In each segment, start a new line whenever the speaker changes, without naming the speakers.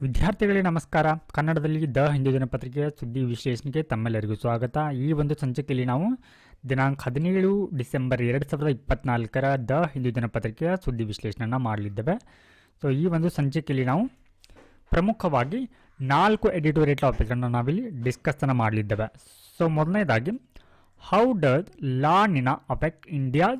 ವಿದ್ಯಾರ್ಥಿಗಳಿಗೆ ನಮಸ್ಕಾರ. ಕನ್ನಡದಲ್ಲಿ ದ ಹಿಂದೂ ದಿನಪತ್ರಿಕೆಯ ಸುದ್ದಿ ವಿಶ್ಲೇಷಣೆಗೆ ತಮ್ಮೆಲ್ಲರಿಗೂ ಸ್ವಾಗತ. ಈ ಒಂದು ಸಂಚಿಕೆಯಲ್ಲಿ ನಾವು ದಿನಾಂಕ ಹದಿನೇಳು ಡಿಸೆಂಬರ್ ಎರಡು ಸಾವಿರದ ಇಪ್ಪತ್ತ್ನಾಲ್ಕರ ದ ಹಿಂದೂ ದಿನಪತ್ರಿಕೆಯ ಸುದ್ದಿ ವಿಶ್ಲೇಷಣೆಯನ್ನು ಮಾಡಲಿದ್ದೇವೆ. ಸೊ ಈ ಒಂದು ಸಂಚಿಕೆಯಲ್ಲಿ ನಾವು ಪ್ರಮುಖವಾಗಿ ನಾಲ್ಕು ಎಡಿಟೋರಿಯಲ್ ಟಾಪಿಕ್ಗಳನ್ನು ನಾವಿಲ್ಲಿ ಡಿಸ್ಕಸ್ಸನ್ನು ಮಾಡಲಿದ್ದೇವೆ. ಸೊ ಮೊದಲನೇದಾಗಿ how does la nina affect India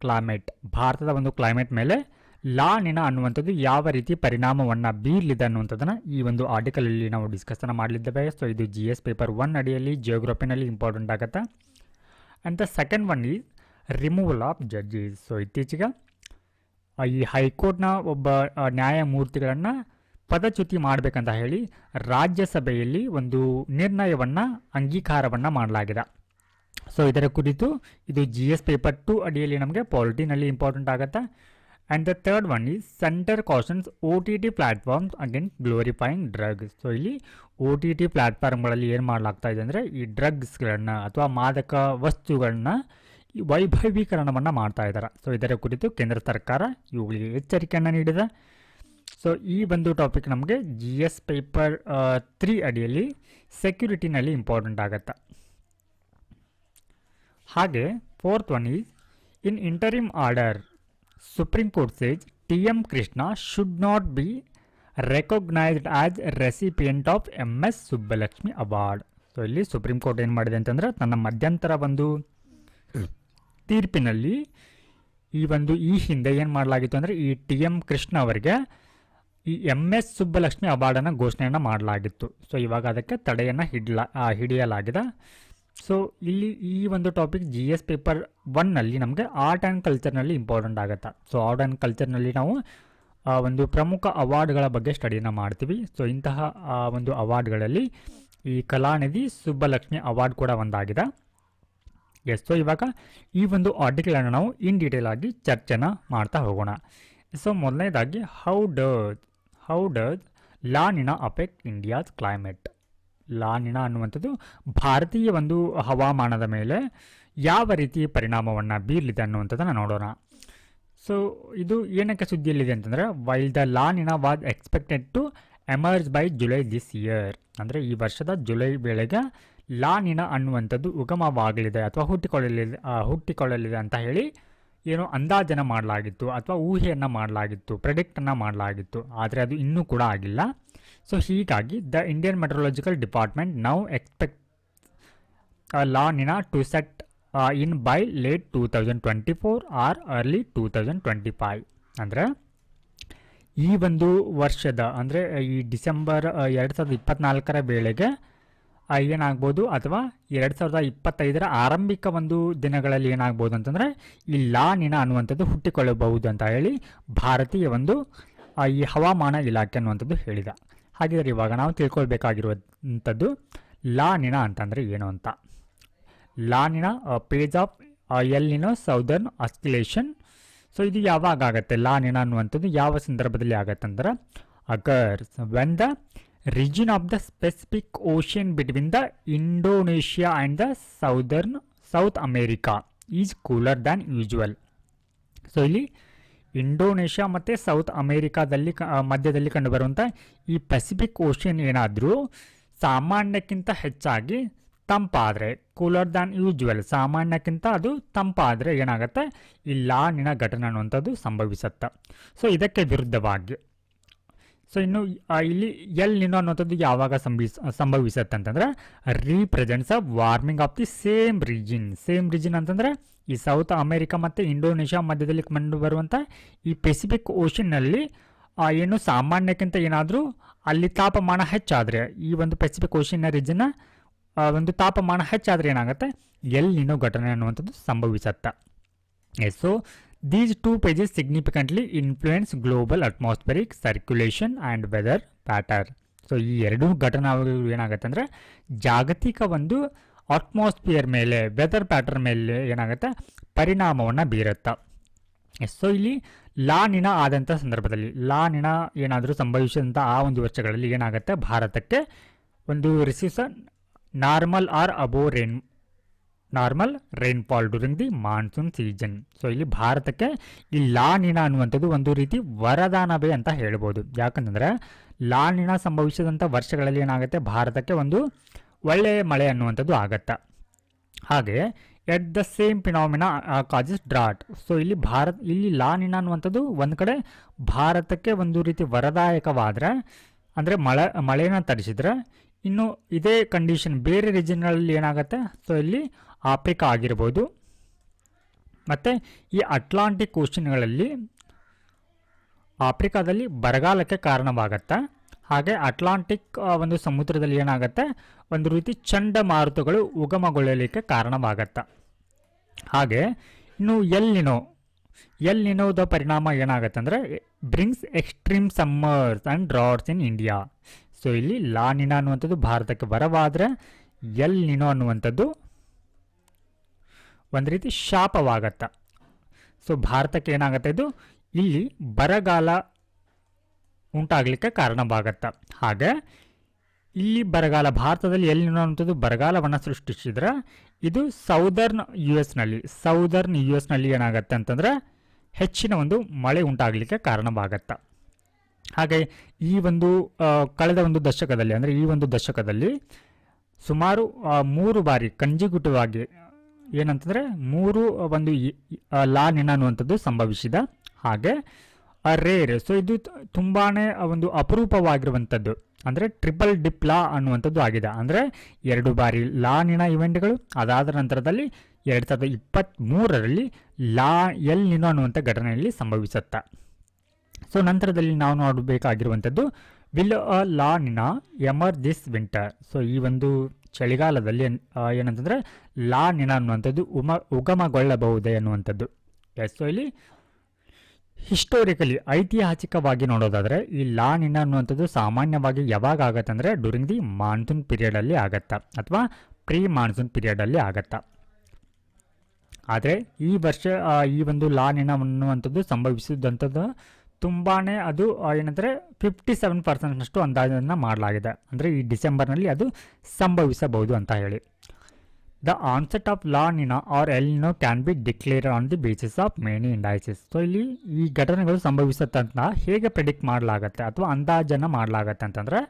climate ಭಾರತದ ಒಂದು ಕ್ಲೈಮೇಟ್ ಮೇಲೆ ಲಾನಿನ ಅನ್ನುವಂಥದ್ದು ಯಾವ ರೀತಿ ಪರಿಣಾಮವನ್ನು ಬೀರಲಿದೆ ಅನ್ನುವಂಥದ್ದನ್ನು ಈ ಒಂದು ಆರ್ಟಿಕಲಲ್ಲಿ ನಾವು ಡಿಸ್ಕಸನ್ನು ಮಾಡಲಿದ್ದೇವೆ. ಸೊ ಇದು ಜಿ ಎಸ್ ಪೇಪರ್ ಒನ್ ಅಡಿಯಲ್ಲಿ ಜಿಯೋಗ್ರಫಿನಲ್ಲಿ ಇಂಪಾರ್ಟೆಂಟ್ ಆಗುತ್ತೆ? ಅಂತ second one is removal of judges so ಇತ್ತೀಚೆಗೆ ಈ ಹೈಕೋರ್ಟ್ನ ಒಬ್ಬ ನ್ಯಾಯಮೂರ್ತಿಗಳನ್ನು ಪದಚ್ಯುತಿ ಮಾಡಬೇಕಂತ ಹೇಳಿ ರಾಜ್ಯಸಭೆಯಲ್ಲಿ ಒಂದು ನಿರ್ಣಯವನ್ನು, ಅಂಗೀಕಾರವನ್ನು ಮಾಡಲಾಗಿದೆ. ಸೊ ಇದರ ಕುರಿತು ಇದು ಜಿ ಎಸ್ ಪೇಪರ್ ಟು ಅಡಿಯಲ್ಲಿ ನಮಗೆ ಪಾಲಿಟಿನಲ್ಲಿ ಇಂಪಾರ್ಟೆಂಟ್ ಆಗುತ್ತೆ? And the third one is centre cautions O T T platforms drugs. So ಇಲ್ಲಿ ಒ ಟಿ ಟಿ ಪ್ಲ್ಯಾಟ್ಫಾರ್ಮ್ಗಳಲ್ಲಿ ಏನು ಮಾಡಲಾಗ್ತಾ ಇದೆ ಅಂದರೆ ಈ ಡ್ರಗ್ಸ್ಗಳನ್ನು ಅಥವಾ ಮಾದಕ ವಸ್ತುಗಳನ್ನ ವೈಭವೀಕರಣವನ್ನು ಮಾಡ್ತಾ ಇದ್ದಾರೆ ಸೊ ಇದರ ಕುರಿತು ಕೇಂದ್ರ ಸರ್ಕಾರ ಇವುಗಳಿಗೆ ಎಚ್ಚರಿಕೆಯನ್ನು ನೀಡಿದೆ. ಸೊ ಈ ಒಂದು ಟಾಪಿಕ್ ನಮಗೆ ಜಿ ಎಸ್ ಪೇಪರ್ ತ್ರೀ ಅಡಿಯಲ್ಲಿ ಸೆಕ್ಯೂರಿಟಿನಲ್ಲಿ ಇಂಪಾರ್ಟೆಂಟ್ ಆಗುತ್ತೆ. ಹಾಗೆ fourth one is in interim order supreme court says T M Krishna should not be recognised as recipient of M S Subbalakshmi award so ಇಲ್ಲಿ supreme court ಏನು ಮಾಡಿದೆ ಅಂತಂದ್ರೆ ತನ್ನ ಮಧ್ಯಂತರ ಒಂದು ತೀರ್ಪಿನಲ್ಲಿ ಈ ಒಂದು ಈ ಹಿಂದೆ ಏನು ಮಾಡಲಾಗಿತ್ತು ಅಂದರೆ ಈ ಟಿ ಎಂ ಕೃಷ್ಣ ಅವರಿಗೆ ಈ ಎಂ ಎಸ್ ಸುಬ್ಬಲಕ್ಷ್ಮಿ ಅವಾರ್ಡನ್ನು ಘೋಷಣೆಯನ್ನು ಮಾಡಲಾಗಿತ್ತು. ಸೊ ಇವಾಗ ಅದಕ್ಕೆ ತಡೆಯನ್ನು ಹಿಡ್ಲಾ ಹಿಡಿಯಲಾಗಿದೆ. ಸೊ ಇಲ್ಲಿ ಈ ಒಂದು ಟಾಪಿಕ್ ಜಿ ಎಸ್ ಪೇಪರ್ ಒನ್ನಲ್ಲಿ ನಮಗೆ ಆರ್ಟ್ ಆ್ಯಂಡ್ ಕಲ್ಚರ್ನಲ್ಲಿ ಇಂಪಾರ್ಟೆಂಟ್ ಆಗುತ್ತೆ. ಸೊ ಆರ್ಟ್ ಆ್ಯಂಡ್ ಕಲ್ಚರ್ನಲ್ಲಿ ನಾವು ಒಂದು ಪ್ರಮುಖ ಅವಾರ್ಡ್ಗಳ ಬಗ್ಗೆ ಸ್ಟಡಿನ ಮಾಡ್ತೀವಿ. ಸೊ ಇಂತಹ ಒಂದು ಅವಾರ್ಡ್ಗಳಲ್ಲಿ ಈ ಕಲಾನಿಧಿ ಸುಬ್ಬಲಕ್ಷ್ಮಿ ಅವಾರ್ಡ್ ಕೂಡ ಒಂದಾಗಿದೆ. ಎಸ್ ಸೊ ಇವಾಗ ಈ ಒಂದು ಆರ್ಟಿಕಲನ್ನು ನಾವು ಇನ್ ಡೀಟೇಲ್ ಆಗಿ ಚರ್ಚೆನ ಮಾಡ್ತಾ ಹೋಗೋಣ. ಸೊ ಮೊದಲನೇದಾಗಿ how does how does la nina affect India's climate la nina ಅನ್ನುವಂಥದ್ದು ಭಾರತೀಯ ಒಂದು ಹವಾಮಾನದ ಮೇಲೆ ಯಾವ ರೀತಿ ಪರಿಣಾಮವನ್ನು ಬೀರಲಿದೆ ಅನ್ನುವಂಥದ್ದನ್ನು ನೋಡೋಣ. ಸೊ ಇದು ಏನಕ್ಕೆ ಸುದ್ದಿಯಲ್ಲಿದೆ ಅಂತಂದರೆ while the la nina was expected to emerge by July this year ಅಂದರೆ ಈ ವರ್ಷದ ಜುಲೈ ವೇಳೆಗೆ ಲಾನಿನ ಅನ್ನುವಂಥದ್ದು ಉಗಮವಾಗಲಿದೆ ಅಥವಾ ಹುಟ್ಟಿಕೊಳ್ಳಲಿದೆ ಹುಟ್ಟಿಕೊಳ್ಳಲಿದೆ ಅಂತ ಹೇಳಿ ಏನೋ ಅಂದಾಜನ್ನು ಮಾಡಲಾಗಿತ್ತು, ಅಥವಾ ಊಹೆಯನ್ನು ಮಾಡಲಾಗಿತ್ತು ಪ್ರೆಡಿಕ್ಟನ್ನು ಮಾಡಲಾಗಿತ್ತು. ಆದರೆ ಅದು ಇನ್ನೂ ಕೂಡ ಆಗಿಲ್ಲ. ಸೊ ಹೀಗಾಗಿ the Indian meteorological department now expect la nina to set in by late two thousand twenty four or early two thousand twenty five ಅಂದರೆ ಈ ಒಂದು ವರ್ಷದ, ಅಂದರೆ, ಈ ಡಿಸೆಂಬರ್ ಎರಡು ಸಾವಿರದ ಇಪ್ಪತ್ತ್ನಾಲ್ಕರ ವೇಳೆಗೆ ಏನಾಗ್ಬೋದು ಅಥವಾ ಎರಡು ಸಾವಿರದ ಇಪ್ಪತ್ತೈದರ ಆರಂಭಿಕ ಒಂದು ದಿನಗಳಲ್ಲಿ ಏನಾಗ್ಬೋದು ಅಂತಂದರೆ, ಈ ಲಾನಿನ ಅನ್ನುವಂಥದ್ದು ಹುಟ್ಟಿಕೊಳ್ಳಬಹುದು ಅಂತ ಹೇಳಿ ಭಾರತೀಯ ಒಂದು ಈ ಹವಾಮಾನ ಇಲಾಖೆ ಅನ್ನುವಂಥದ್ದು ಹೇಳಿದ. ಹಾಗಿದ್ರೆ ಇವಾಗ ನಾವು ತಿಳ್ಕೊಳ್ಬೇಕಾಗಿರುವಂಥದ್ದು ಲಾನಿನ ಅಂತಂದರೆ ಏನು ಅಂತ. La Nina phase of El Nino southern oscillation so ಇದು ಯಾವಾಗ ಆಗುತ್ತೆ? ಲಾನಿನ ಅನ್ನುವಂಥದ್ದು ಯಾವ ಸಂದರ್ಭದಲ್ಲಿ ಆಗತ್ತೆ ಅಂದ್ರೆ occurs when the region of the Pacific ocean between the Indonesia and the southern South America is cooler than usual so ಇಲ್ಲಿ Indonesia ಮತ್ತು ಸೌತ್ ಅಮೇರಿಕಾದಲ್ಲಿ ಮಧ್ಯದಲ್ಲಿ ಕಂಡುಬರುವಂಥ ಈ ಪೆಸಿಫಿಕ್ ಓಷನ್ ಏನಾದರೂ ಸಾಮಾನ್ಯಕ್ಕಿಂತ ಹೆಚ್ಚಾಗಿ ತಂಪಾದರೆ ಕೂಲರ್ ದ್ಯಾನ್ ಯೂಜ್ವಲ್ ಸಾಮಾನ್ಯಕ್ಕಿಂತ ಅದು ತಂಪಾದರೆ ಏನಾಗುತ್ತೆ? ಈ ಲಾನಿನ ಘಟನೆ ಅನ್ನುವಂಥದ್ದು ಸಂಭವಿಸುತ್ತೆ. ಸೊ ಇದಕ್ಕೆ ವಿರುದ್ಧವಾಗಿ ಸೊ ಇನ್ನು ಇಲ್ಲಿ, ಎಲ್ ನಿನೋ ಅನ್ನೋಂಥದ್ದು ಯಾವಾಗ ಸಂಭವಿಸ್ ಸಂಭವಿಸುತ್ತೆ ಅಂತಂದ್ರೆ represents of warming of the same region same region ಅಂತಂದ್ರೆ, ಈ ಸೌತ್ ಅಮೆರಿಕಾ ಮತ್ತು ಇಂಡೋನೇಷ್ಯಾ ಮಧ್ಯದಲ್ಲಿ ಕಂಡು ಬರುವಂಥ ಈ ಪೆಸಿಫಿಕ್ ಓಷನ್ನಲ್ಲಿ ಏನು ಸಾಮಾನ್ಯಕ್ಕಿಂತ ಏನಾದರೂ ಅಲ್ಲಿ ತಾಪಮಾನ ಹೆಚ್ಚಾದರೆ, ಈ ಒಂದು ಪೆಸಿಫಿಕ್ ಓಷನ್ನ ರೀಜನ್ನ ಒಂದು ತಾಪಮಾನ ಹೆಚ್ಚಾದರೆ ಏನಾಗುತ್ತೆ? ಎಲ್ಲಿನೋ ಘಟನೆ ಅನ್ನುವಂಥದ್ದು ಸಂಭವಿಸುತ್ತೆ. So these two phases significantly influence global atmospheric circulation and weather pattern so ಈ ಎರಡೂ ಘಟನೆಗಳು ಏನಾಗುತ್ತೆ ಅಂದರೆ ಜಾಗತಿಕ ಒಂದು ಅಟ್ಮಾಸ್ಫಿಯರ್ ಮೇಲೆ ವೆದರ್ ಪ್ಯಾಟರ್ನ್ ಮೇಲೆ ಏನಾಗುತ್ತೆ ಪರಿಣಾಮವನ್ನು ಬೀರುತ್ತೆ. ಸೊ ಇಲ್ಲಿ ಲಾನಿನ ಆದಂಥ ಸಂದರ್ಭದಲ್ಲಿ, ಲಾನಿನ ಏನಾದರೂ ಸಂಭವಿಸಿದಂಥ ಆ ಒಂದು ವರ್ಷಗಳಲ್ಲಿ ಏನಾಗುತ್ತೆ, ಭಾರತಕ್ಕೆ ಒಂದು recession normal or above rain normal rainfall during the monsoon season so ಇಲ್ಲಿ ಭಾರತಕ್ಕೆ ಈ ಲಾನಿನಾ ಅನ್ನುವಂಥದ್ದು ಒಂದು ರೀತಿ ವರದಾನವೇ ಅಂತ ಹೇಳ್ಬೋದು. ಯಾಕಂತಂದರೆ ಲಾನಿನಾ ಸಂಭವಿಸಿದಂಥ ವರ್ಷಗಳಲ್ಲಿ ಏನಾಗುತ್ತೆ? ಭಾರತಕ್ಕೆ ಒಂದು ಒಳ್ಳೆಯ ಮಳೆ ಅನ್ನುವಂಥದ್ದು ಆಗತ್ತೆ. ಹಾಗೆ at the same phenomena causes drought so ಇಲ್ಲಿ ಭಾರತ್, ಇಲ್ಲಿ ಲಾನಿನ ಅನ್ನುವಂಥದ್ದು ಒಂದು ಕಡೆ ಭಾರತಕ್ಕೆ ಒಂದು ರೀತಿ ವರದಾಯಕವಾದರೆ, ಅಂದರೆ ಮಳೆ ಮಳೆಯನ್ನು ತರಿಸಿದ್ರೆ, ಇನ್ನು ಇದೇ ಕಂಡೀಷನ್ ಬೇರೆ ರೀಜನ್ಗಳಲ್ಲಿ ಏನಾಗುತ್ತೆ? ಸೊ ಇಲ್ಲಿ ಆಫ್ರಿಕಾ ಆಗಿರ್ಬೋದು. ಮತ್ತು ಈ ಅಟ್ಲಾಂಟಿಕ್ ಕೋಶನ್ಗಳಲ್ಲಿ ಆಫ್ರಿಕಾದಲ್ಲಿ ಬರಗಾಲಕ್ಕೆ ಕಾರಣವಾಗತ್ತೆ? ಹಾಗೆ ಅಟ್ಲಾಂಟಿಕ್ ಒಂದು ಸಮುದ್ರದಲ್ಲಿ ಏನಾಗುತ್ತೆ? ಒಂದು ರೀತಿ ಚಂಡಮಾರುತಗಳು ಉಗಮಗೊಳ್ಳಲಿಕ್ಕೆ ಕಾರಣವಾಗತ್ತೆ? ಹಾಗೆ ಇನ್ನು ಎಲ್ಲಿನೋ ಎಲ್ಲಿನೋದ ಪರಿಣಾಮ ಏನಾಗುತ್ತೆ ಅಂದರೆ brings extreme summers and droughts in India. So ಇಲ್ಲಿ ಲಾನಿನ ಅನ್ನುವಂಥದ್ದು ಭಾರತಕ್ಕೆ ಬರವಾದರೆ ಎಲ್ಲಿನೋ ಅನ್ನುವಂಥದ್ದು ಒಂದು ರೀತಿ ಶಾಪವಾಗತ್ತೆ. ಸೊ ಭಾರತಕ್ಕೆ ಏನಾಗುತ್ತೆ ಇದು? ಇಲ್ಲಿ ಬರಗಾಲ ಉಂಟಾಗಲಿಕ್ಕೆ ಕಾರಣವಾಗತ್ತೆ. ಹಾಗೆ ಇಲ್ಲಿ ಬರಗಾಲ, ಭಾರತದಲ್ಲಿ ಎಲ್ಲಿ ನೋಡುವಂಥದ್ದು? ಬರಗಾಲವನ್ನು ಸೃಷ್ಟಿಸಿದ್ರೆ ಇದು ಸೌದರ್ನ್ ಯು ಎಸ್ನಲ್ಲಿ ಸೌದರ್ನ್ ಯು ಎಸ್ನಲ್ಲಿ ಏನಾಗುತ್ತೆ ಅಂತಂದರೆ ಹೆಚ್ಚಿನ ಒಂದು ಮಳೆ ಉಂಟಾಗಲಿಕ್ಕೆ ಕಾರಣವಾಗತ್ತೆ. ಹಾಗೆ ಈ ಒಂದು ಕಳೆದ ಒಂದು ದಶಕದಲ್ಲಿ, ಅಂದರೆ ಈ ಒಂದು ದಶಕದಲ್ಲಿ ಸುಮಾರು ಮೂರು ಬಾರಿ ಕಂಜಿಗುಟವಾಗಿ ಏನಂತಂದರೆ ಮೂರು ಒಂದು ಲಾ ನಿನ ಅನ್ನುವಂಥದ್ದು ಸಂಭವಿಸಿದ ಹಾಗೆ ರೇರ್ ಸೊ ಇದು ತುಂಬಾ ಒಂದು ಅಪರೂಪವಾಗಿರುವಂಥದ್ದು. ಅಂದರೆ ಟ್ರಿಪಲ್ ಡಿಪ್ ಲಾ ಅನ್ನುವಂಥದ್ದು ಆಗಿದೆ. ಅಂದರೆ ಎರಡು ಬಾರಿ ಲಾ ನಿನ ಇವೆಂಟ್ಗಳು ಅದಾದ ನಂತರದಲ್ಲಿ ಎರಡು ಸಾವಿರದ ಇಪ್ಪತ್ತ್ಮೂರರಲ್ಲಿ ಲಾ, ಎಲ್ ನಿನ ಅನ್ನುವಂಥ ಘಟನೆಯಲ್ಲಿ ಸಂಭವಿಸುತ್ತೆ. ಸೊ ನಂತರದಲ್ಲಿ ನಾವು ನೋಡಬೇಕಾಗಿರುವಂಥದ್ದು, ವಿಲ್ ಅ ಲಾ ನಿನ ಎಮರ್ ದಿಸ್ ವಿಂಟರ್. ಸೊ ಈ ಒಂದು ಚಳಿಗಾಲದಲ್ಲಿ ಏನಂತಂದ್ರೆ ಲಾ ನಿನ ಅನ್ನುವಂಥದ್ದು ಉಮ ಉಗಮಗೊಳ್ಳಬಹುದೇ ಅನ್ನುವಂಥದ್ದು. ಎಸ್ ಸೊ ಇಲ್ಲಿ ಹಿಸ್ಟೋರಿಕಲಿ ಐತಿಹಾಸಿಕವಾಗಿ ನೋಡೋದಾದರೆ ಈ ಲಾ ನಿನ ಅನ್ನುವಂಥದ್ದು ಸಾಮಾನ್ಯವಾಗಿ ಯಾವಾಗ ಆಗತ್ತೆ ಅಂದರೆ ಡ್ಯೂರಿಂಗ್ ದಿ ಮಾನ್ಸೂನ್ ಪೀರಿಯಡಲ್ಲಿ ಆಗತ್ತಾ, ಅಥವಾ ಪ್ರೀ ಮಾನ್ಸೂನ್ ಪೀರಿಯಡಲ್ಲಿ ಆಗತ್ತಾ. ಆದರೆ ಈ ವರ್ಷ ಈ ಒಂದು ಲಾ ನಿನ ಅನ್ನುವಂಥದ್ದು ಸಂಭವಿಸಿದಂಥದ್ದು ತುಂಬಾ ಅದು ಏನಂದರೆ ಫಿಫ್ಟಿ ಸೆವೆನ್ ಪರ್ಸೆಂಟ್ನಷ್ಟು ಅಂದಾಜನ್ನು ಮಾಡಲಾಗಿದೆ. ಅಂದರೆ ಈ ಡಿಸೆಂಬರ್ನಲ್ಲಿ ಅದು ಸಂಭವಿಸಬಹುದು ಅಂತ ಹೇಳಿ. The onset of La Nina or El Nino can be declare on the basis of many indices so ಇಲ್ಲಿ ಈ ಘಟನೆಗಳು ಸಂಭವಿಸುತ್ತಂತ ಹೇಗೆ ಪ್ರೆಡಿಕ್ಟ್ ಮಾಡಲಾಗತ್ತೆ ಅಥವಾ ಅಂದಾಜನ್ನು ಮಾಡಲಾಗತ್ತೆ ಅಂತಂದರೆ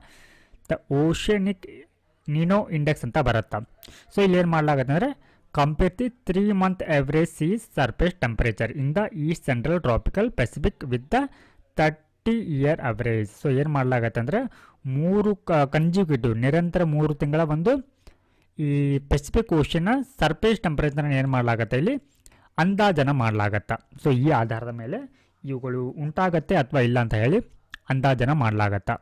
ದ ಓಷನಿಕ್ ನಿನೋ ಇಂಡೆಕ್ಸ್ ಅಂತ ಬರುತ್ತೆ. ಸೊ ಇಲ್ಲಿ ಏನು ಮಾಡಲಾಗತ್ತೆ ಅಂದರೆ compare the three month average seas surface temperature in the east central tropical Pacific with the thirty year average so ಏನು ಮಾಡಲಾಗತ್ತೆ ಅಂದರೆ ಮೂರು ಕಂಜುಗೇಟಿವ್ ನಿರಂತರ ಮೂರು ತಿಂಗಳ ಒಂದು ಈ ಪೆಸಿಫಿಕ್ ಓಷನ್ನ ಸರ್ಫೇಸ್ ಟೆಂಪರೇಚರ್ನ ಏನು ಮಾಡಲಾಗತ್ತೆ ಇಲ್ಲಿ? ಅಂದಾಜನ ಮಾಡಲಾಗತ್ತೆ? ಸೊ ಈ ಆಧಾರದ ಮೇಲೆ ಇವುಗಳು ಉಂಟಾಗತ್ತೆ ಅಥವಾ ಇಲ್ಲ ಅಂತ ಹೇಳಿ ಅಂದಾಜನ ಮಾಡಲಾಗತ್ತೆ?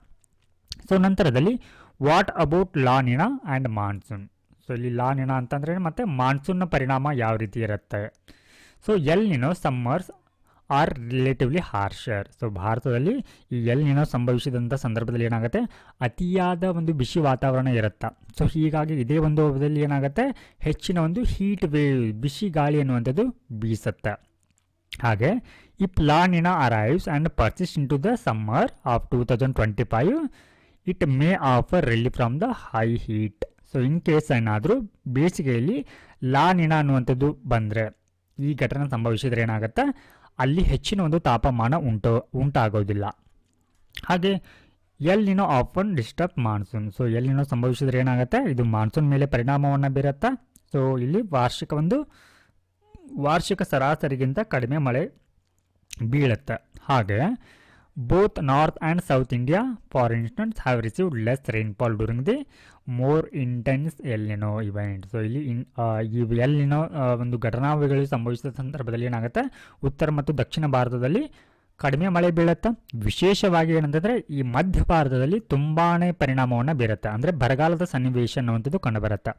ಸೊ ನಂತರದಲ್ಲಿ what about La Nina and monsoon so ಇಲ್ಲಿ ಲಾನಿನ ಅಂತಂದರೆ ಮತ್ತು ಮಾನ್ಸೂನ್ನ ಪರಿಣಾಮ ಯಾವ ರೀತಿ ಇರುತ್ತೆ? So El Nino summers are relatively harsher so ಭಾರತದಲ್ಲಿ ಈ ಎಲ್ ನಿನೋ ಸಂಭವಿಸಿದಂಥ ಸಂದರ್ಭದಲ್ಲಿ ಏನಾಗುತ್ತೆ? ಅತಿಯಾದ ಒಂದು ಬಿಸಿ ವಾತಾವರಣ ಇರುತ್ತೆ. ಸೊ ಹೀಗಾಗಿ ಇದೇ ಒಂದು ಅವಧಿಯಲ್ಲಿ ಏನಾಗುತ್ತೆ? ಹೆಚ್ಚಿನ ಒಂದು ಹೀಟ್ ವೇವ್ ಬಿಸಿ ಗಾಳಿ ಅನ್ನುವಂಥದ್ದು ಬೀಸುತ್ತೆ. ಹಾಗೆ ಈ La Nina arrives and persist in to the summer of two thousand twenty five it may offer relief from the high heat so in case ಏನಾದರೂ ಬೇಸಿಗೆಯಲ್ಲಿ ಲಾನಿನ ಅನ್ನುವಂಥದ್ದು ಬಂದರೆ ಈ ಘಟನೆ ಸಂಭವಿಸಿದರೆ ಏನಾಗುತ್ತೆ? ಅಲ್ಲಿ ಹೆಚ್ಚಿನ ಒಂದು ತಾಪಮಾನ ಉಂಟು, ಉಂಟಾಗೋದಿಲ್ಲ. ಹಾಗೆ El Nino often disturb monsoon. So El Nino ಸಂಭವಿಸಿದ್ರೆ ಏನಾಗುತ್ತೆ? ಇದು ಮಾನ್ಸೂನ್ ಮೇಲೆ ಪರಿಣಾಮವನ್ನು ಬೀರುತ್ತಾ? ಸೊ ಇಲ್ಲಿ ವಾರ್ಷಿಕ ಒಂದು ವಾರ್ಷಿಕ ಸರಾಸರಿಗಿಂತ ಕಡಿಮೆ ಮಳೆ ಬೀಳುತ್ತೆ. ಹಾಗೆ both north and south India instance, have received less less during the the more intense El Nino event so ಇಲ್ಲಿ ಇನ್ ಆ, ಈ ಎಲ್ಲಿನೋ ನಿನೋ ಒಂದು ಘಟನಾವಳಿಗಳು ಸಂಭವಿಸಿದ ಸಂದರ್ಭದಲ್ಲಿ ಏನಾಗುತ್ತೆ? ಉತ್ತರ ಮತ್ತು ದಕ್ಷಿಣ ಭಾರತದಲ್ಲಿ ಕಡಿಮೆ ಮಳೆ ಬೀಳುತ್ತೆ. ವಿಶೇಷವಾಗಿ ಏನಂತಂದರೆ ಈ ಮಧ್ಯ ಭಾರತದಲ್ಲಿ ತುಂಬಾ ಪರಿಣಾಮವನ್ನು ಬೀರುತ್ತೆ. ಅಂದರೆ ಬರಗಾಲದ ಸನ್ನಿವೇಶ ಅನ್ನುವಂಥದ್ದು ಕಂಡುಬರುತ್ತೆ.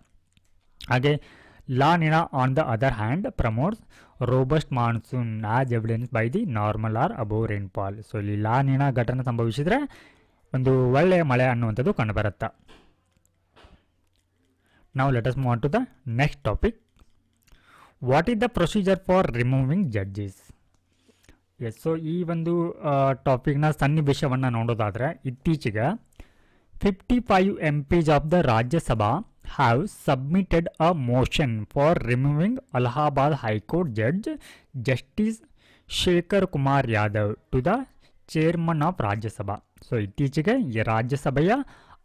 ಹಾಗೆ La Nina on the other hand promotes robust monsoon as evidence by the normal or above rainfall so ಇಲ್ಲಿ ಲಾನಿನ ಘಟನೆ ಸಂಭವಿಸಿದರೆ ಒಂದು ಒಳ್ಳೆಯ ಮಳೆ ಅನ್ನುವಂಥದ್ದು ಕಂಡುಬರುತ್ತೆ. ನಾವು let's move to the next topic what is the procedure for removing judges S so ಈ ಒಂದು ಟಾಪಿಕ್ನ ಸನ್ನಿವೇಶವನ್ನು ನೋಡೋದಾದರೆ, ಇತ್ತೀಚೆಗೆ fifty five MPs of the Rajya Sabha have submitted a motion for removing Allahabad High Court Judge Justice Shekhar Kumar Yadav to the chairman of Rajya Sabha so ಇತ್ತೀಚೆಗೆ ರಾಜ್ಯಸಭೆಯ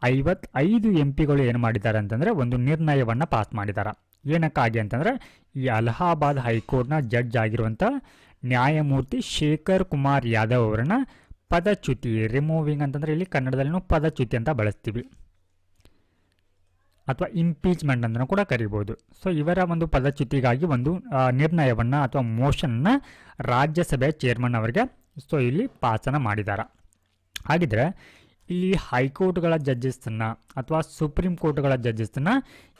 ಐವತ್ತೈದು M ಪಿಗಳು ಏನು ಮಾಡಿದ್ದಾರೆ ಅಂತಂದರೆ ಒಂದು ನಿರ್ಣಯವನ್ನು ಪಾಸ್ ಮಾಡಿದ್ದಾರೆ ಏನಕ್ಕಾಗಿ ಅಂತಂದರೆ ಈ ಅಲಹಾಬಾದ್ ಹೈಕೋರ್ಟ್ನ ಜಡ್ಜ್ ಆಗಿರುವಂಥ ನ್ಯಾಯಮೂರ್ತಿ ಶೇಖರ್ ಕುಮಾರ್ ಯಾದವ್ ಅವರನ್ನ ಪದಚ್ಯುತಿ ರಿಮೂವಿಂಗ್ ಅಂತಂದರೆ ಇಲ್ಲಿ ಕನ್ನಡದಲ್ಲಿ ಪದಚ್ಯುತಿ ಅಂತ ಬಳಸ್ತೀವಿ. ಅಥವಾ ಇಂಪೀಚ್ಮೆಂಟ್ ಅಂತ ಕೂಡ ಕರಿಬೋದು. ಸೊ ಇವರ ಒಂದು ಪದಚ್ಯುತಿಗಾಗಿ ಒಂದು ನಿರ್ಣಯವನ್ನು ಅಥವಾ ಮೋಷನ್ನ ರಾಜ್ಯಸಭೆಯ ಚೇರ್ಮನ್ ಅವರಿಗೆ ಸೊ ಇಲ್ಲಿ ಪಾಸನ ಮಾಡಿದ್ದಾರೆ ಹಾಗಿದ್ರೆ, ಇಲ್ಲಿ ಹೈಕೋರ್ಟ್ಗಳ ಜಡ್ಜಸ್ನ ಅಥವಾ ಸುಪ್ರೀಂ ಕೋರ್ಟ್ಗಳ ಜಡ್ಜಸ್ನ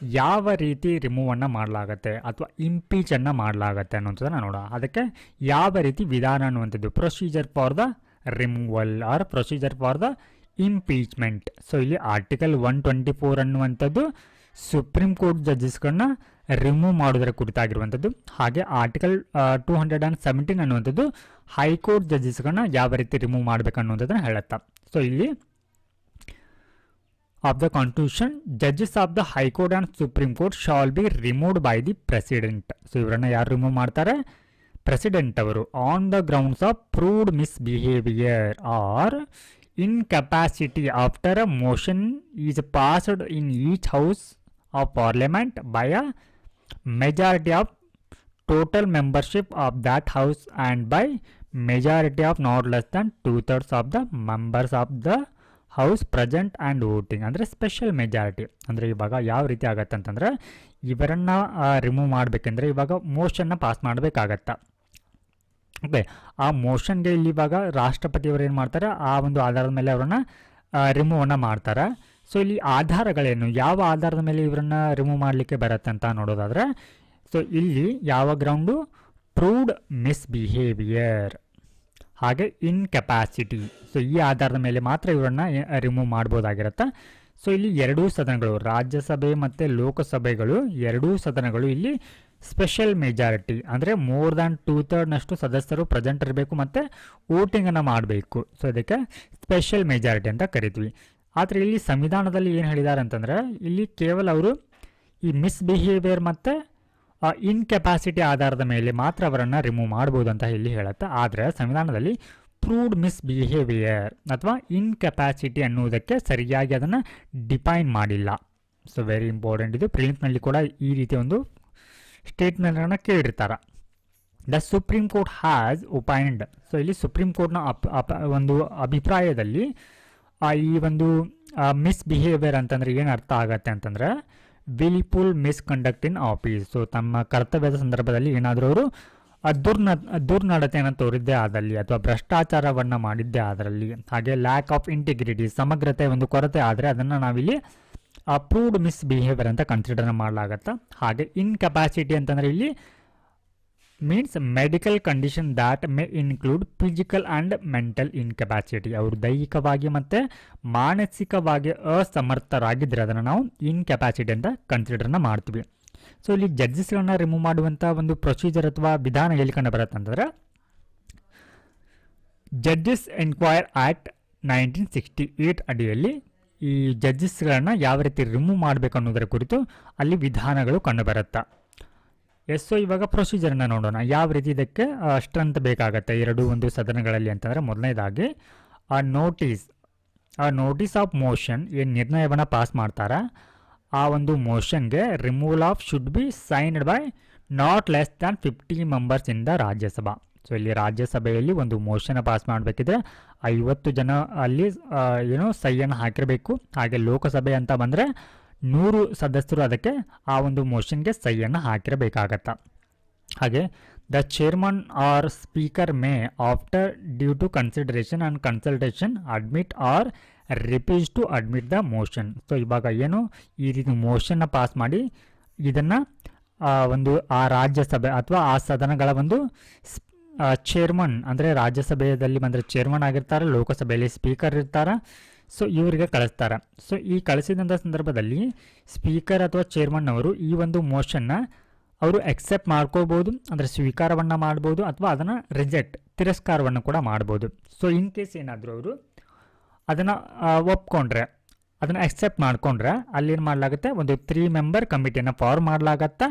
ಯಾವ ರೀತಿ ರಿಮೂವನ್ನು ಮಾಡಲಾಗತ್ತೆ ಅಥವಾ ಇಂಪೀಚನ್ನು ಮಾಡಲಾಗತ್ತೆ ಅನ್ನುವಂಥದ್ದನ್ನು ನೋಡೋಣ. ಅದಕ್ಕೆ ಯಾವ ರೀತಿ ವಿಧಾನ ಅನ್ನುವಂಥದ್ದು procedure for the removal or procedure for the impeachment so ಇಲ್ಲಿ ಆರ್ಟಿಕಲ್ ಒನ್ ಟ್ವೆಂಟಿ ಫೋರ್ ಅನ್ನುವಂಥದ್ದು ಸುಪ್ರೀಂ ಕೋರ್ಟ್ ಜಡ್ಜಸ್ಗಳನ್ನ ರಿಮೂವ್ ಮಾಡೋದರ ಕುರಿತಾಗಿರುವಂಥದ್ದು. ಹಾಗೆ article two hundred and seventeen ಅನ್ನುವಂಥದ್ದು ಹೈಕೋರ್ಟ್ ಜಡ್ಜಸ್ಗಳನ್ನ ಯಾವ ರೀತಿ ರಿಮೂವ್ ಮಾಡಬೇಕು ಅನ್ನುವಂಥದ್ದನ್ನು ಹೇಳುತ್ತಾ. ಸೊ ಇಲ್ಲಿ of the constitution judges of the high court and supreme court shall be removed by the president so ಇವರನ್ನು ಯಾರು ರಿಮೂವ್ ಮಾಡ್ತಾರೆ? ಪ್ರೆಸಿಡೆಂಟ್ ಅವರು. On the grounds of proved misbehaviour or incapacity after a motion is passed in each house of parliament by a majority of total membership of that house and by majority of not less than two thirds of the members of the house present and voting ಅಂದರೆ special majority ಅಂದರೆ ಇವಾಗ ಯಾವ ರೀತಿ ಆಗತ್ತೆ ಅಂತಂದರೆ ಇವರನ್ನು remove ಮಾಡಬೇಕೆಂದ್ರೆ ಇವಾಗ ಮೋಷನ್ನ pass ಮಾಡಬೇಕಾಗತ್ತೆ ಓಕೆ ಆ ಮೋಷನ್ಗೆ ಇಲ್ಲಿ ಇವಾಗ ರಾಷ್ಟ್ರಪತಿಯವರು ಏನು ಮಾಡ್ತಾರೆ? ಆ ಒಂದು ಆಧಾರದ ಮೇಲೆ ಅವರನ್ನು ರಿಮೂವನ್ನು ಮಾಡ್ತಾರೆ. ಸೊ ಇಲ್ಲಿ ಆಧಾರಗಳೇನು? ಯಾವ ಆಧಾರದ ಮೇಲೆ ಇವರನ್ನು ರಿಮೂವ್ ಮಾಡಲಿಕ್ಕೆ ಬರುತ್ತೆ ಅಂತ ನೋಡೋದಾದರೆ ಸೊ ಇಲ್ಲಿ ಯಾವ ಗ್ರೌಂಡು ಪ್ರೂವ್ಡ್ ಮಿಸ್ಬಿಹೇವಿಯರ್ ಹಾಗೆ ಇನ್ಕೆಪಾಸಿಟಿ ಸೊ ಈ ಆಧಾರದ ಮೇಲೆ ಮಾತ್ರ ಇವರನ್ನು ರಿಮೂವ್ ಮಾಡ್ಬೋದಾಗಿರುತ್ತೆ. ಸೊ ಇಲ್ಲಿ ಎರಡೂ ಸದನಗಳು, ರಾಜ್ಯಸಭೆ ಮತ್ತು ಲೋಕಸಭೆಗಳು, ಎರಡೂ ಸದನಗಳು ಇಲ್ಲಿ ಸ್ಪೆಷಲ್ ಮೆಜಾರಿಟಿ ಅಂದರೆ ಮೋರ್ ದ್ಯಾನ್ ಟೂ ಥರ್ಡ್ನಷ್ಟು ಸದಸ್ಯರು ಪ್ರೆಸೆಂಟ್ ಇರಬೇಕು ಮತ್ತು ವೋಟಿಂಗನ್ನು ಮಾಡಬೇಕು. ಸೊ ಇದಕ್ಕೆ ಸ್ಪೆಷಲ್ ಮೆಜಾರಿಟಿ ಅಂತ ಕರಿತೀವಿ. ಆದರೆ ಇಲ್ಲಿ ಸಂವಿಧಾನದಲ್ಲಿ ಏನು ಹೇಳಿದ್ದಾರೆ ಅಂತಂದರೆ, ಇಲ್ಲಿ ಕೇವಲ ಅವರು ಈ ಮಿಸ್ಬಿಹೇವಿಯರ್ ಮತ್ತು ಇನ್ಕೆಪಾಸಿಟಿ ಆಧಾರದ ಮೇಲೆ ಮಾತ್ರ ಅವರನ್ನು ರಿಮೂವ್ ಮಾಡ್ಬೋದು ಅಂತ ಇಲ್ಲಿ ಹೇಳುತ್ತೆ. ಆದರೆ ಸಂವಿಧಾನದಲ್ಲಿ ಪ್ರೂವ್ಡ್ ಮಿಸ್ಬಿಹೇವಿಯರ್ ಅಥವಾ ಇನ್ಕೆಪಾಸಿಟಿ ಅನ್ನುವುದಕ್ಕೆ ಸರಿಯಾಗಿ ಅದನ್ನು ಡಿಫೈನ್ ಮಾಡಿಲ್ಲ. ಸೊ ವೆರಿ ಇಂಪಾರ್ಟೆಂಟ್ ಇದು ಪ್ರಿಲಿಮ್ಸ್ನಲ್ಲಿ ಕೂಡ ಈ ರೀತಿಯ ಒಂದು ಸ್ಟೇಟ್ಮೆಂಟನ್ನು ಕೇಳಿರ್ತಾರೆ. The supreme court has opined so ಇಲ್ಲಿ ಸುಪ್ರೀಂ ಕೋರ್ಟ್ನ ಅಪ್, ಅಪ, ಒಂದು ಅಭಿಪ್ರಾಯದಲ್ಲಿ ಈ ಒಂದು ಮಿಸ್ಬಿಹೇವಿಯರ್ ಅಂತಂದರೆ ಏನು ಅರ್ಥ ಆಗತ್ತೆ ಅಂತಂದರೆ wilful misconduct in office so ತಮ್ಮ ಕರ್ತವ್ಯದ ಸಂದರ್ಭದಲ್ಲಿ ಏನಾದರೂ ಅವರು ದುರ್ನ ದುರ್ನಡತೆಯನ್ನು ತೋರಿದ್ದೇ ಆದಲ್ಲಿ ಅಥವಾ ಭ್ರಷ್ಟಾಚಾರವನ್ನು ಮಾಡಿದ್ದೇ ಅದರಲ್ಲಿ ಹಾಗೆ ಲ್ಯಾಕ್ ಆಫ್ ಇಂಟಿಗ್ರಿಟಿ ಸಮಗ್ರತೆ, ಒಂದು ಕೊರತೆ ಆದರೆ ಅದನ್ನು ನಾವಿಲ್ಲಿ ಅಪ್ರೂವ್ಡ್ ಮಿಸ್ ಬಿಹೇವಿಯರ್ ಅಂತ ಕನ್ಸಿಡರ್ ಮಾಡಲಾಗತ್ತೆ? ಹಾಗೆ ಇನ್ಕೆಪಾಸಿಟಿ ಅಂತಂದರೆ ಇಲ್ಲಿ means medical condition that may include physical and mental incapacity ಅವರು ದೈಹಿಕವಾಗಿ ಮತ್ತು ಮಾನಸಿಕವಾಗಿ ಅಸಮರ್ಥರಾಗಿದ್ದರೆ ಅದನ್ನು ನಾವು ಇನ್ಕೆಪಾಸಿಟಿ ಅಂತ ಕನ್ಸಿಡರ್ನ ಮಾಡ್ತೀವಿ. ಸೊ ಇಲ್ಲಿ ಜಡ್ಜಸ್ಗಳನ್ನ ರಿಮೂವ್ ಮಾಡುವಂಥ ಒಂದು ಪ್ರೊಸೀಜರ್ ಅಥವಾ ವಿಧಾನ ಎಲ್ಲಿ ಕಂಡು ಬರುತ್ತೆ ಅಂತಂದರೆ judges inquiry act nineteen sixty eight ಅಡಿಯಲ್ಲಿ ಈ ಜಡ್ಜಸ್ಗಳನ್ನು ಯಾವ ರೀತಿ ರಿಮೂವ್ ಮಾಡಬೇಕು ಅನ್ನೋದರ ಕುರಿತು ಅಲ್ಲಿ ವಿಧಾನಗಳು ಕಂಡುಬರುತ್ತೆ. ಎಸ್, ಸೊ ಇವಾಗ ಪ್ರೊಸೀಜರನ್ನು ನೋಡೋಣ. ಯಾವ ರೀತಿ ಇದಕ್ಕೆ ಸ್ಟ್ರೆಂತ್ ಬೇಕಾಗತ್ತೆ? ಎರಡು, ಒಂದು ಸದನಗಳಲ್ಲಿ ಅಂತಂದರೆ ಮೊದಲನೇದಾಗಿ, ಆ ನೋಟಿಸ್ ಆ ನೋಟಿಸ್ ಆಫ್ ಮೋಷನ್ ಏನು ನಿರ್ಣಯವನ್ನು ಪಾಸ್ ಮಾಡ್ತಾರೆ, ಆ ಒಂದು ಮೋಷನ್ಗೆ removal of should be signed by not less than fifty members in the Rajya Sabha so ಇಲ್ಲಿ ರಾಜ್ಯಸಭೆಯಲ್ಲಿ ಒಂದು ಮೋಷನ್ ಪಾಸ್ ಮಾಡಬೇಕಿದ್ರೆ ಐವತ್ತು ಜನ ಅಲ್ಲಿ ಏನು ಸಹಿಯನ್ನು ಹಾಕಿರಬೇಕು. ಹಾಗೆ ಲೋಕಸಭೆ ಅಂತ ಬಂದರೆ ನೂರು ಸದಸ್ಯರು ಅದಕ್ಕೆ ಆ ಒಂದು ಮೋಷನ್ಗೆ ಸಹಿಯನ್ನು ಹಾಕಿರಬೇಕಾಗತ್ತ. ಹಾಗೆ the chairman or speaker may after due to consideration and consultation admit or refuse to admit the motion so ಇವಾಗ ಏನು ಈ ರೀತಿ ಮೋಷನ್ನ ಪಾಸ್ ಮಾಡಿ ಇದನ್ನು ಒಂದು ಆ ರಾಜ್ಯಸಭೆ ಅಥವಾ ಆ ಸದನಗಳ ಒಂದು ಚೇರ್ಮನ್ ಅಂದರೆ ರಾಜ್ಯಸಭೆಯಲ್ಲಿ ಬಂದರೆ ಚೇರ್ಮನ್ ಆಗಿರ್ತಾರೆ, ಲೋಕಸಭೆಯಲ್ಲಿ ಸ್ಪೀಕರ್ ಇರ್ತಾರೆ ಸೊ ಇವರಿಗೆ ಕಳಿಸ್ತಾರೆ. ಸೊ ಈ ಕಳಿಸಿದಂಥ ಸಂದರ್ಭದಲ್ಲಿ ಸ್ಪೀಕರ್ ಅಥವಾ ಚೇರ್ಮನ್ ಅವರು ಈ ಒಂದು ಮೋಷನ್ನ ಅವರು ಎಕ್ಸೆಪ್ಟ್ ಮಾಡ್ಕೋಬೋದು ಅಂದರೆ ಸ್ವೀಕಾರವನ್ನು ಮಾಡ್ಬೋದು, ಅಥವಾ ಅದನ್ನು ರಿಜೆಕ್ಟ್ ತಿರಸ್ಕಾರವನ್ನು ಕೂಡ ಮಾಡ್ಬೋದು. ಸೊ ಇನ್ ಕೇಸ್ ಏನಾದರೂ ಅವರು ಅದನ್ನು ಒಪ್ಕೊಂಡ್ರೆ, ಅದನ್ನು ಎಕ್ಸೆಪ್ಟ್ ಮಾಡ್ಕೊಂಡ್ರೆ ಅಲ್ಲಿ ಏನು ಮಾಡಲಾಗುತ್ತೆ? ಒಂದು ತ್ರೀ ಮೆಂಬರ್ ಕಮಿಟಿಯನ್ನು ಫಾರ್ಮ್ ಮಾಡಲಾಗತ್ತೆ?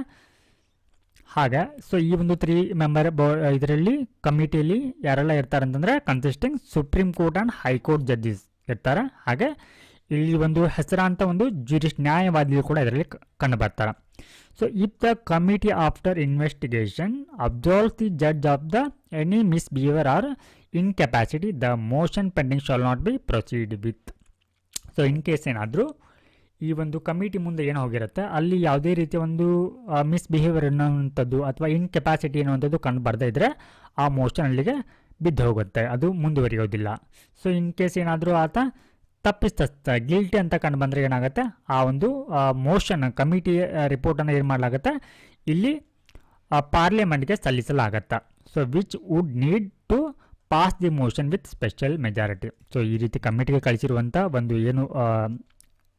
ಹಾಗೆ ಸೊ ಈ ಒಂದು ತ್ರೀ ಮೆಂಬರ್ ಬೋ, ಇದರಲ್ಲಿ ಕಮಿಟಿಯಲ್ಲಿ ಯಾರೆಲ್ಲ ಇರ್ತಾರೆ ಅಂತಂದರೆ consisting supreme court and high court judges ಇರ್ತಾರೆ. ಹಾಗೆ, ಇಲ್ಲಿ ಒಂದು ಹೆಸರಾಂತ ಒಂದು ಜುರಿಸ್ಟ್ ನ್ಯಾಯವಾದಿಗಳು ಕೂಡ ಇದರಲ್ಲಿ ಕಂಡು ಬರ್ತಾರೆ. So if the committee after investigation observes the judge of the any misbehaviour or in incapacity the motion pending shall not be proceed with so in case ಏನಾದರೂ ಈ ಒಂದು ಕಮಿಟಿ ಮುಂದೆ ಏನು ಹೋಗಿರುತ್ತೆ. ಅಲ್ಲಿ ಯಾವುದೇ ರೀತಿಯ ಒಂದು ಮಿಸ್ಬಿಹೇವಿಯರ್ ಅನ್ನೋವಂಥದ್ದು ಅಥವಾ ಇನ್ಕೆಪಾಸಿಟಿ ಅನ್ನುವಂಥದ್ದು ಕಂಡು ಬರ್ದೇ ಇದ್ದರೆ ಆ ಮೋಷನ್ ಅಲ್ಲಿಗೆ ಬಿದ್ದು ಹೋಗುತ್ತೆ. ಅದು ಮುಂದುವರಿಯೋದಿಲ್ಲ. ಸೊ ಇನ್ ಕೇಸ್ ಏನಾದರೂ ಆತ ತಪ್ಪಿಸ್ತಾ ಗಿಲ್ಟಿ ಅಂತ ಕಂಡು ಬಂದರೆ ಏನಾಗುತ್ತೆ? ಆ ಒಂದು ಮೋಷನ್ ಕಮಿಟಿ ರಿಪೋರ್ಟನ್ನು ಏನು ಮಾಡಲಾಗುತ್ತೆ? ಇಲ್ಲಿ ಪಾರ್ಲಿಮೆಂಟ್ಗೆ ಸಲ್ಲಿಸಲಾಗತ್ತೆ? So which would need to pass the motion with special majority so ಈ ರೀತಿ ಕಮಿಟಿಗೆ ಕಳಿಸಿರುವಂಥ ಒಂದು ಏನು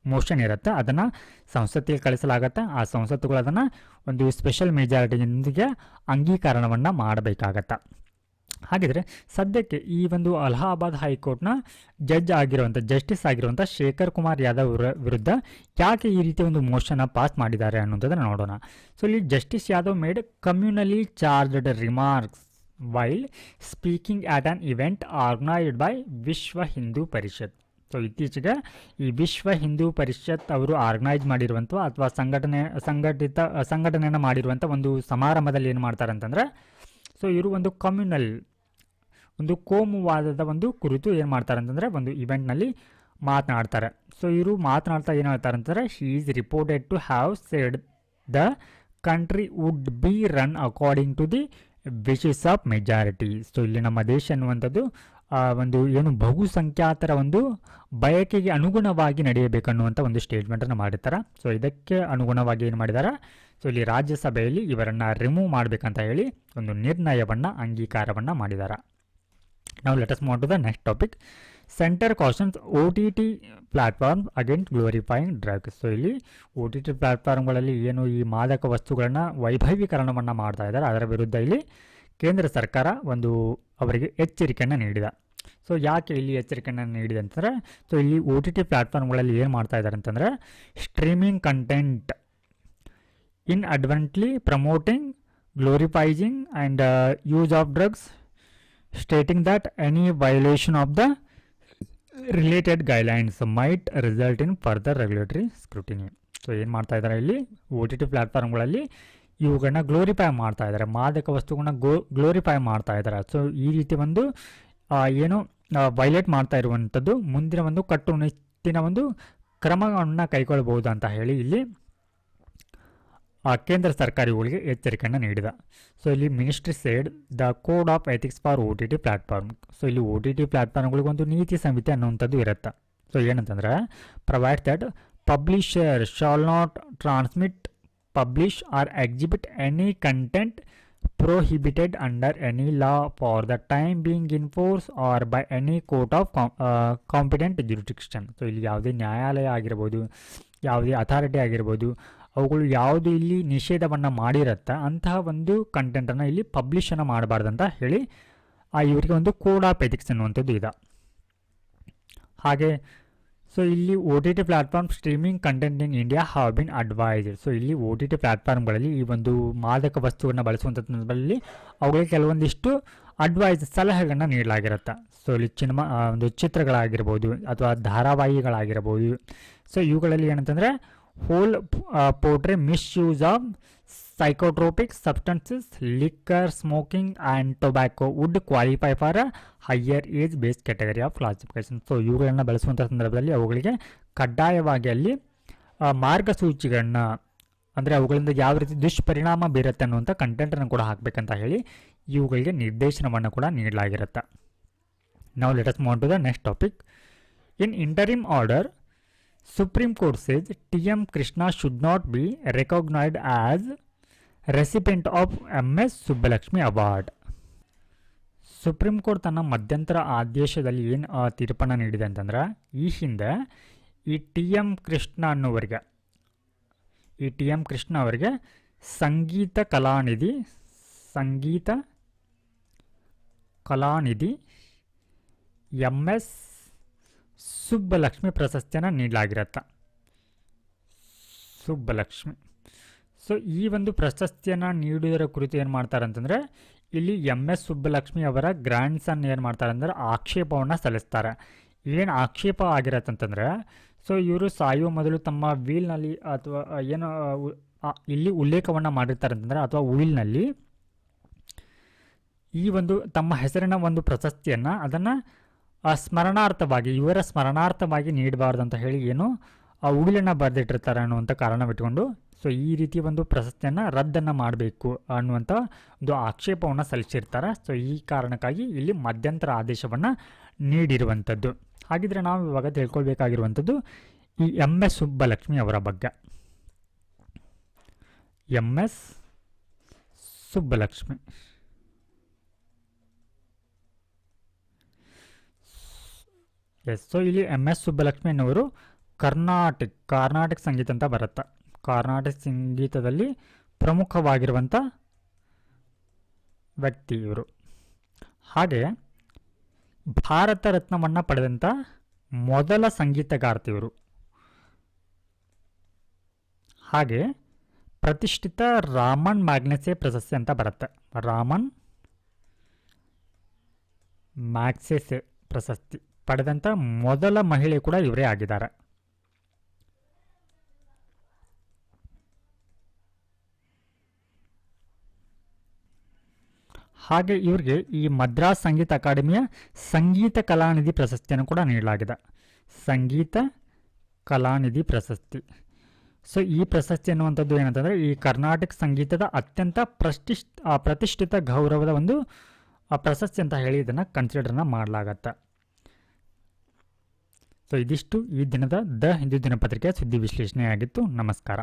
ಮೋಷನ್ ಇರುತ್ತೆ. ಅದನ್ನು ಸಂಸತ್ತಿಗೆ ಕಳಿಸಲಾಗತ್ತೆ. ಆ ಸಂಸತ್ತುಗಳು ಅದನ್ನು ಒಂದು ಸ್ಪೆಷಲ್ ಮೆಜಾರಿಟಿಯೊಂದಿಗೆ ಅಂಗೀಕಾರವನ್ನು ಮಾಡಬೇಕಾಗತ್ತೆ. ಹಾಗಿದ್ರೆ ಸದ್ಯಕ್ಕೆ ಈ ಒಂದು ಅಲಹಾಬಾದ್ ಹೈಕೋರ್ಟ್ನ ಜಡ್ಜ್ ಆಗಿರುವಂಥ ಜಸ್ಟಿಸ್ ಆಗಿರುವಂಥ ಶೇಖರ್ ಕುಮಾರ್ ಯಾದವ್ ವಿರುದ್ಧ ಯಾಕೆ ಈ ರೀತಿ ಒಂದು ಮೋಷನ್ನ ಪಾಸ್ ಮಾಡಿದ್ದಾರೆ ಅನ್ನೋದನ್ನು ನೋಡೋಣ. ಸೊ ಇಲ್ಲಿ justice Yadav made communally charged remarks while speaking at an event organised by Vishwa Hindu Parishad. So ಇತ್ತೀಚೆಗೆ ಈ ವಿಶ್ವ ಹಿಂದೂ ಪರಿಷತ್ ಅವರು ಆರ್ಗನೈಸ್ ಮಾಡಿರುವಂಥ ಅಥವಾ ಸಂಘಟನೆ, ಸಂಘಟಿತ ಸಂಘಟನೆಯನ್ನು ಮಾಡಿರುವಂಥ ಒಂದು ಸಮಾರಂಭದಲ್ಲಿ ಏನು ಮಾಡ್ತಾರೆ ಅಂತಂದರೆ ಸೊ ಇವರು ಒಂದು ಕಮ್ಯುನಲ್ ಒಂದು ಕೋಮುವಾದದ ಒಂದು ಕುರಿತು ಏನು ಮಾಡ್ತಾರೆ ಅಂತಂದರೆ, ಒಂದು ಇವೆಂಟ್ನಲ್ಲಿ ಮಾತನಾಡ್ತಾರೆ. ಸೊ ಇವರು ಮಾತನಾಡ್ತಾ ಏನು ಹೇಳ್ತಾರೆ ಅಂತಂದರೆ she is reported to have said the country would be run according to the wishes of majority so ಇಲ್ಲಿ ನಮ್ಮ ದೇಶ ಅನ್ನುವಂಥದ್ದು ಒಂದು ಏನು ಬಹುಸಂಖ್ಯಾತರ ಒಂದು ಬಯಕೆಗೆ ಅನುಗುಣವಾಗಿ ನಡೆಯಬೇಕನ್ನುವಂಥ ಒಂದು ಸ್ಟೇಟ್ಮೆಂಟನ್ನು ಮಾಡಿರ್ತಾರೆ. ಸೊ ಇದಕ್ಕೆ ಅನುಗುಣವಾಗಿ ಏನು ಮಾಡಿದ್ದಾರೆ ಸೊ ಇಲ್ಲಿ ರಾಜ್ಯಸಭೆಯಲ್ಲಿ ಇವರನ್ನು ರಿಮೂವ್ ಮಾಡಬೇಕಂತ ಹೇಳಿ ಒಂದು ನಿರ್ಣಯವನ್ನು, ಅಂಗೀಕಾರವನ್ನು ಮಾಡಿದ್ದಾರೆ ನಾವು let's move to the next topic centre cautions O T T platform against glorifying drugs so ಇಲ್ಲಿ ಒ ಟಿ ಟಿ ಪ್ಲ್ಯಾಟ್ಫಾರ್ಮ್ಗಳಲ್ಲಿ ಏನು ಈ ಮಾದಕ ವಸ್ತುಗಳನ್ನು ವೈಭವೀಕರಣವನ್ನು ಮಾಡ್ತಾ ಇದ್ದಾರೆ ಅದರ ವಿರುದ್ಧ ಇಲ್ಲಿ ಕೇಂದ್ರ ಸರ್ಕಾರ ಒಂದು ಅವರಿಗೆ ಎಚ್ಚರಿಕೆಯನ್ನು ನೀಡಿದೆ. ಸೊ ಯಾಕೆ ಇಲ್ಲಿ ಎಚ್ಚರಿಕೆಯನ್ನು ನೀಡಿದೆ ಅಂತಂದರೆ ಸೊ ಇಲ್ಲಿ ಒ ಟಿ ಟಿ ಪ್ಲ್ಯಾಟ್ಫಾರ್ಮ್ಗಳಲ್ಲಿ ಏನು ಮಾಡ್ತಾ ಇದ್ದಾರೆ ಅಂತಂದರೆ streaming content inadvertently promoting glorifying and use of drugs stating that any violation of the related guidelines might result in further regulatory scrutiny so ಏನು ಮಾಡ್ತಾ ಇದ್ದಾರೆ ಇಲ್ಲಿ? ಒ ಟಿ ಟಿ ಪ್ಲ್ಯಾಟ್ಫಾರ್ಮ್ಗಳಲ್ಲಿ ಇವುಗಳನ್ನ ಗ್ಲೋರಿಫೈ ಮಾಡ್ತಾ ಇದ್ದಾರೆ. ಮಾದಕ ವಸ್ತುಗಳನ್ನ ಗೋ ಗ್ಲೋರಿಫೈ ಮಾಡ್ತಾ ಇದ್ದಾರೆ. ಸೊ ಈ ರೀತಿ ಒಂದು ಏನು ವೈಲೇಟ್ ಮಾಡ್ತಾ ಇರುವಂಥದ್ದು, ಮುಂದಿನ ಒಂದು ಕಟ್ಟುನಿಟ್ಟಿನ ಒಂದು ಕ್ರಮವನ್ನು ಕೈಗೊಳ್ಳಬಹುದು ಅಂತ ಹೇಳಿ ಇಲ್ಲಿ ಕೇಂದ್ರ ಸರ್ಕಾರಿಗಳಿಗೆ ಎಚ್ಚರಿಕೆಯನ್ನು ನೀಡಿದ. ಸೊ ಇಲ್ಲಿ ministry said the code of ethics for O T T platform so ಇಲ್ಲಿ ಒ ಟಿ ಟಿ ಪ್ಲಾಟ್ಫಾರ್ಮ್ಗಳಿಗೆ ಒಂದು ನೀತಿ ಸಂಹಿತೆ ಅನ್ನುವಂಥದ್ದು ಇರುತ್ತೆ. ಸೊ ಏನಂತಂದರೆ provide that publisher shall not transmit publish or exhibit any content prohibited under any law for the time being in force or by any court of com- uh, so ಇಲ್ಲಿ ಯಾವುದೇ ನ್ಯಾಯಾಲಯ ಆಗಿರ್ಬೋದು ಯಾವುದೇ ಅಥಾರಿಟಿ ಆಗಿರ್ಬೋದು ಅವುಗಳು ಯಾವುದು ಇಲ್ಲಿ ನಿಷೇಧವನ್ನು ಮಾಡಿರತ್ತ ಅಂತಹ ಒಂದು ಕಂಟೆಂಟನ್ನು ಇಲ್ಲಿ ಪಬ್ಲಿಷನ್ನು ಮಾಡಬಾರ್ದಂತ ಹೇಳಿ ಆ ಇವರಿಗೆ ಒಂದು ಕೋಡ್ ಆಫ್ ಎಥಿಕ್ಸ್ ಅನ್ನುವಂಥದ್ದು ಇದೆ. ಹಾಗೆ ಸೊ ಇಲ್ಲಿ O T T platform streaming content in India have been advised so ಇಲ್ಲಿ ಒ ಟಿ ಟಿ ಪ್ಲಾಟ್ಫಾರ್ಮ್ಗಳಲ್ಲಿ ಈ ಒಂದು ಮಾದಕ ವಸ್ತುವನ್ನು ಬಳಸುವಂಥ ಸಂದರ್ಭದಲ್ಲಿ ಅವುಗಳಿಗೆ ಕೆಲವೊಂದಿಷ್ಟು ಅಡ್ವೈಸ್ ಸಲಹೆಗಳನ್ನ ನೀಡಲಾಗಿರುತ್ತೆ. ಸೊ ಇಲ್ಲಿ ಸಿನಿಮಾ ಒಂದು ಚಿತ್ರಗಳಾಗಿರ್ಬೋದು ಅಥವಾ ಧಾರಾವಾಹಿಗಳಾಗಿರ್ಬೋದು. ಸೊ ಇವುಗಳಲ್ಲಿ ಏನಂತಂದರೆ whole portray misuse of psychotropic substances liquor smoking and tobacco would qualify for a higher age base category of classification so ಇವುಗಳನ್ನು ಬಳಸುವಂಥ ಸಂದರ್ಭದಲ್ಲಿ ಅವುಗಳಿಗೆ ಕಡ್ಡಾಯವಾಗಿ ಅಲ್ಲಿ ಮಾರ್ಗಸೂಚಿಗಳನ್ನು, ಅಂದರೆ ಅವುಗಳಿಂದ ಯಾವ ರೀತಿ ದುಷ್ಪರಿಣಾಮ ಬೀರುತ್ತೆ ಅನ್ನುವಂಥ ಕಂಟೆಂಟನ್ನು ಕೂಡ ಹಾಕಬೇಕಂತ ಹೇಳಿ ಇವುಗಳಿಗೆ ನಿರ್ದೇಶನವನ್ನು ಕೂಡ ನೀಡಲಾಗಿರುತ್ತೆ. ನಾವು let's move to the next topic in interim order court says T M Krishna should not be recognised as recipient of M S Subbulakshmi award supreme court ತನ್ನ ಮಧ್ಯಂತರ ಆದೇಶದಲ್ಲಿ ಏನು ತೀರ್ಪನ್ನು ನೀಡಿದೆ ಅಂತಂದ್ರೆ, ಈ ಹಿಂದೆ ಈ ಟಿ ಎಂ ಕೃಷ್ಣ ಅನ್ನೋವರಿಗೆ, ಈ ಟಿ ಎಂ ಕೃಷ್ಣ ಅವರಿಗೆ ಸಂಗೀತ ಕಲಾನಿಧಿ ಸಂಗೀತ ಕಲಾನಿಧಿ ಎಂ ಎಸ್ ಸುಬ್ಬಲಕ್ಷ್ಮಿ ಪ್ರಶಸ್ತಿಯನ್ನು ನೀಡಲಾಗಿರತ್ತ. ಸುಬ್ಬಲಕ್ಷ್ಮಿ ಸೊ ಈ ಒಂದು ಪ್ರಶಸ್ತಿಯನ್ನು ನೀಡುವುದರ ಕುರಿತು ಏನು ಮಾಡ್ತಾರೆ ಅಂತಂದರೆ ಇಲ್ಲಿ ಎಂ ಎಸ್ ಸುಬ್ಬಲಕ್ಷ್ಮಿ ಅವರ ಗ್ರ್ಯಾಂಡ್ ಸನ್ ಏನು ಮಾಡ್ತಾರೆ ಅಂದರೆ ಆಕ್ಷೇಪವನ್ನು ಸಲ್ಲಿಸ್ತಾರೆ. ಏನು ಆಕ್ಷೇಪ ಆಗಿರತ್ತಂತಂದರೆ ಸೊ ಇವರು ಸಾಯುವ ಮೊದಲು ತಮ್ಮ ವೀಲ್ನಲ್ಲಿ ಅಥವಾ ಏನು ಇಲ್ಲಿ ಉಲ್ಲೇಖವನ್ನು ಮಾಡಿರ್ತಾರೆ ಅಂತಂದರೆ ಅಥವಾ ವೀಲ್ನಲ್ಲಿ ಈ ಒಂದು ತಮ್ಮ ಹೆಸರಿನ ಒಂದು ಪ್ರಶಸ್ತಿಯನ್ನು ಅದನ್ನು ಸ್ಮರಣಾರ್ಥವಾಗಿ, ಇವರ ಸ್ಮರಣಾರ್ಥವಾಗಿ ನೀಡಬಾರ್ದು ಅಂತ ಹೇಳಿ ಏನು, ಆ ಉಗಿಲನ್ನು ಬರೆದಿಟ್ಟಿರ್ತಾರೆ ಅನ್ನುವಂಥ ಕಾರಣವಿಟ್ಕೊಂಡು ಸೊ ಈ ರೀತಿ ಒಂದು ಪ್ರಶಸ್ತಿಯನ್ನು ರದ್ದನ್ನು ಮಾಡಬೇಕು ಅನ್ನುವಂಥ ಒಂದು ಆಕ್ಷೇಪವನ್ನು ಸಲ್ಲಿಸಿರ್ತಾರೆ. ಸೊ ಈ ಕಾರಣಕ್ಕಾಗಿ ಇಲ್ಲಿ ಮಧ್ಯಂತರ ಆದೇಶವನ್ನು ನೀಡಿರುವಂಥದ್ದು ಹಾಗಿದ್ರೆ ನಾವು ಇವಾಗ ತಿಳ್ಕೊಳ್ಬೇಕಾಗಿರುವಂಥದ್ದು ಈ ಎಂ ಎಸ್ ಸುಬ್ಬಲಕ್ಷ್ಮಿ ಅವರ ಬಗ್ಗೆ. M S Subbulakshmi. S so ಇಲ್ಲಿ ಎಂ ಎಸ್ ಸುಬ್ಬಲಕ್ಷ್ಮಿ ಅನ್ನೋರು ಕರ್ನಾಟಕ ಕರ್ನಾಟಕ ಸಂಗೀತ ಅಂತ ಬರುತ್ತೆ. ಕರ್ನಾಟಕ ಸಂಗೀತದಲ್ಲಿ ಪ್ರಮುಖವಾಗಿರುವಂಥ ವ್ಯಕ್ತಿ ಇವರು. ಹಾಗೆ ಭಾರತ ರತ್ನವನ್ನು ಪಡೆದಂಥ ಮೊದಲ ಸಂಗೀತಗಾರ್ತಿ ಇವರು ಹಾಗೆ ಪ್ರತಿಷ್ಠಿತ ರಾಮನ್ ಮ್ಯಾಗ್ನೆಸೆ ಪ್ರಶಸ್ತಿ ಅಂತ ಬರುತ್ತೆ. ರಾಮನ್ ಮ್ಯಾಗ್ಸೆಸೆ ಪ್ರಶಸ್ತಿ ಪಡೆದಂಥ ಮೊದಲ ಮಹಿಳೆ ಕೂಡ ಇವರೇ ಆಗಿದ್ದಾರೆ. ಹಾಗೆ ಇವರಿಗೆ ಈ ಮದ್ರಾಸ್ ಸಂಗೀತ ಅಕಾಡೆಮಿಯ ಸಂಗೀತ ಕಲಾನಿಧಿ ಪ್ರಶಸ್ತಿಯನ್ನು ಕೂಡ ನೀಡಲಾಗಿದೆ. ಸಂಗೀತ ಕಲಾನಿಧಿ ಪ್ರಶಸ್ತಿ. ಸೊ ಈ ಪ್ರಶಸ್ತಿ ಅನ್ನುವಂಥದ್ದು ಏನಂತಂದರೆ, ಈ ಕರ್ನಾಟಕ ಸಂಗೀತದ ಅತ್ಯಂತ ಪ್ರತಿಷ್ಠ ಪ್ರತಿಷ್ಠಿತ ಗೌರವದ ಒಂದು ಪ್ರಶಸ್ತಿ ಅಂತ ಹೇಳಿ ಇದನ್ನು ಕನ್ಸಿಡರ್ನ ಮಾಡಲಾಗತ್ತೆ. ಸೊ ಇದಿಷ್ಟು ಈ ದಿನದ ದ ಹಿಂದೂ ದಿನಪತ್ರಿಕೆಯ ಸುದ್ದಿ ವಿಶ್ಲೇಷಣೆಯಾಗಿತ್ತು. ನಮಸ್ಕಾರ.